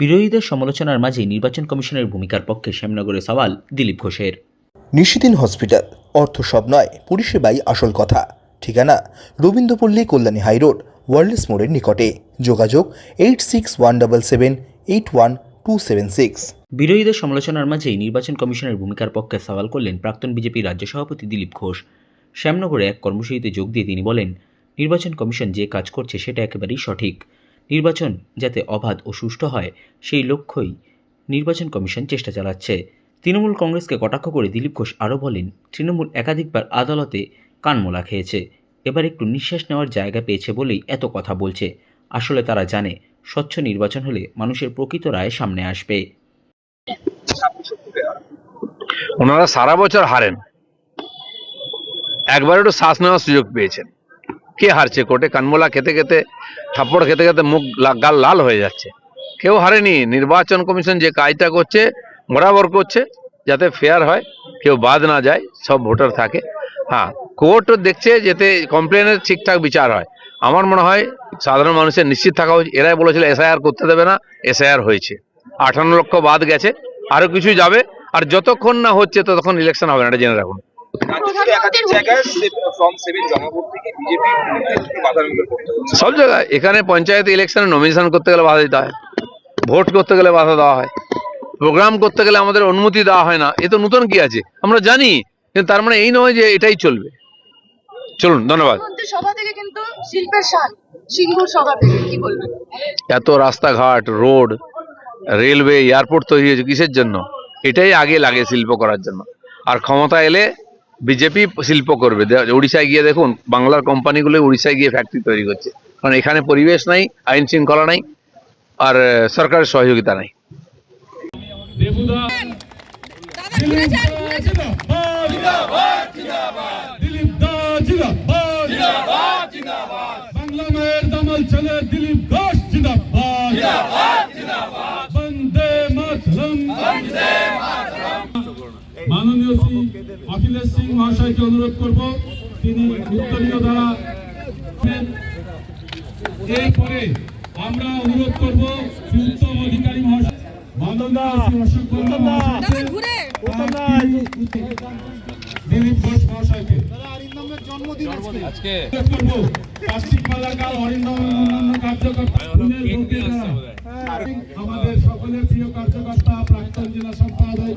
বিরোধীদের সমালোচনার মাঝে নির্বাচন কমিশনের ভূমিকার পক্ষে শ্যামনগরে সওয়াল দিলীপ ঘোষের। নিশিদিন হসপিটাল অর্থ সব নয় পরিষেবাই আসল কথা। ঠিকানা রবীন্দ্রপল্লী কল্যাণী হাইরোড ওয়ার্ল্ডস মোড়ের নিকটে। যোগাযোগ eight six one double seven eight one two seven six. বিরোধীদের সমালোচনার মাঝেই নির্বাচন কমিশনের ভূমিকার পক্ষে সওয়াল করলেন প্রাক্তন বিজেপি রাজ্য সভাপতি দিলীপ ঘোষ। শ্যামনগরে এক কর্মসূচিতে যোগ দিয়ে তিনি বলেন নির্বাচন কমিশন যে কাজ করছে সেটা একেবারেই সঠিক। নির্বাচন যাতে অবাধ ও সুষ্ঠু হয়, সেই লক্ষ্যই নির্বাচন কমিশন চেষ্টা চালাচ্ছে। তৃণমূল কংগ্রেসকে কটাক্ষ করে দিলীপ ঘোষ আরও বলেন, তৃণমূল একাধিকবার আদালতে কানমোলা খেয়েছে। এবার একটু নিঃশ্বাস নেওয়ার জায়গা পেয়েছে বলেই এত কথা বলছে। আসলে তারা জানে, স্বচ্ছ নির্বাচন হলে মানুষের প্রকৃত রায় সামনে আসবে। ওনারা সারা বছর হারেন। একবার একটু শ্বাস নেওয়ার সুযোগ পেয়েছেন। কে হারছে কোর্টে কানমোলা খেতে খেতে, থাপ্পড় খেতে খেতে মুখ গাল লাল হয়ে যাচ্ছে। কেউ হারেনি। নির্বাচন কমিশন যে কাজটা করছে, বরাবর করছে, যাতে ফেয়ার হয়, কেউ বাদ না যায়, সব ভোটার থাকে। হ্যাঁ কোর্ট দেখছে যাতে কমপ্লেনের ঠিকঠাক বিচার হয়। আমার মনে হয় সাধারণ মানুষের নিশ্চিত থাকা উচিত। এরাই বলেছিল, এসআইআর করতে দেবে না, এসআইআর হয়েছে। আঠান্ন লক্ষ বাদ গেছে আরও কিছু যাবে, আর যতক্ষণ না হচ্ছে, ততক্ষণ ইলেকশন হবে না, এটা জেনে রাখুন। সব জায়গায়। এখানে পঞ্চায়েত ইলেকশনে নমিনেশন করতে গেলে বাধা দিতে হয়। ভোট করতে গেলে বাধা দেওয়া হয়। প্রোগ্রাম করতে গেলে আমাদের অনুমতি দেওয়া হয় না। এ তো নতুন কি আছে? আমরা জানি কিন্তু তার মানে এই নয় যে এটাই চলবে। চলুন ধন্যবাদ। সভা থেকে কিন্তু শিল্পের সান সিঙ্গুর সভা থেকে কি বলবেন? এত রাস্তাঘাট রোড রেলওয়ে এয়ারপোর্ট তৈরি হয়েছে কিসের জন্য? এটাই আগে লাগে শিল্প করার জন্য। আর ক্ষমতা এলে বিজেপি শিল্প করবে। উড়িষ্যায় গিয়ে দেখুন বাংলার কোম্পানিগুলো উড়িষ্যায় গিয়ে ফ্যাক্টরি তৈরি করছে। কারণ এখানে পরিবেশ নাই আইন শৃঙ্খলা নাই আর সরকারের সহযোগিতা নাই। মাননীয় শ্রী অখিলেশ সিং মহাশয়কে অনুরোধ করব তিনি উত্তরীয় দ্বারা এরপরে আমরা অনুরোধ করব উত্তম অধিকারী মহাশয়। দিলীপ ঘোষ মহাশয়কে। আমাদের সকলের প্রিয় কার্যকর্তা প্রাক্তন জেলা সম্পাদক